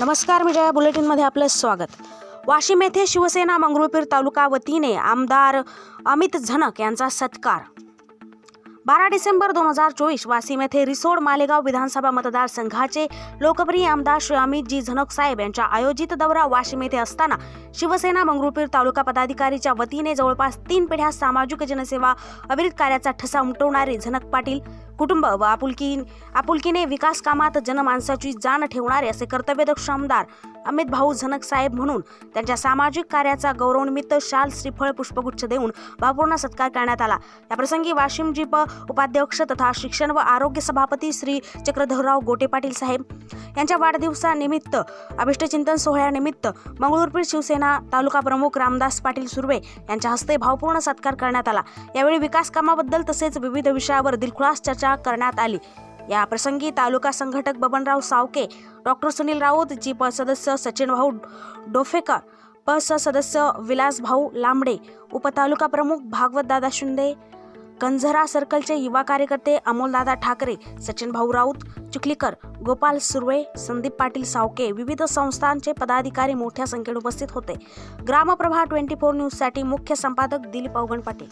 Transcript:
नमस्कार मी जया बुलेटिनमध्ये आपलं स्वागत. वाशिम येथे शिवसेना मंगरुळपीर तालुका वतीने आमदार अमित झनक यांचा सत्कार. बारा डिसेंबर दोन हजार चोवीस वाशिम येथे रिसोड मालेगाव विधानसभा मतदारसंघाचे लोकप्रिय आमदार श्री अमितजी झनक साहेब यांच्या आयोजित दौरा वाशिम येथे असताना शिवसेना मंगरुळपीर तालुका पदाधिकारीच्या वतीने जवळपास तीन पिढ्या सामाजिक जनसेवा अविरत कार्याचा ठसा उमटवणारे झनक पाटील कुटुंब व आपुलकी आपुलकीने विकास कामात जनमानसाची जाण ठेवणारे असे कर्तव्यदक्ष आमदार अमित भाऊ झनक साहेब म्हणून त्यांच्या सामाजिक कार्याचा गौरवनिमित्त शाल श्रीफळ पुष्पगुच्छ देऊन भावपूर्ण सत्कार करण्यात आला. याप्रसंगी वाशिम जिप उपाध्यक्ष तथा शिक्षण व आरोग्य सभापती श्री चक्रधरराव गोटे पाटील साहेब यांच्या वाढदिवसानिमित्त अभिष्टचिंतन सोहळ्यानिमित्त मंगळूरपीर शिवसेना तालुका प्रमुख रामदास पाटील सुर्वे यांच्या हस्ते भावपूर्ण सत्कार करण्यात आला. यावेळी विकास कामाबद्दल तसेच विविध विषयावर दिलखुलास चर्चा करण्यात आली. या प्रसंगी तालुका संघटक बबनराव सावके डॉक्टर सुनील राऊत जी प सदस्य सचिन भाऊ डोफेकर प स सदस्य विलास भाऊ लांबडे उपतालुका प्रमुख भागवत दादा शिंदे कंझरा सर्कलचे युवा कार्यकर्ते अमोलदादा ठाकरे सचिन भाऊ राऊत चिखलीकर गोपाल सुर्वे संदीप पाटील सावके विविध संस्थांचे पदाधिकारी मोठ्या संख्येने उपस्थित होते. ग्रामप्रभा ट्वेंटी फोर न्यूजसाठी मुख्य संपादक दिलीप अवगण पाटील.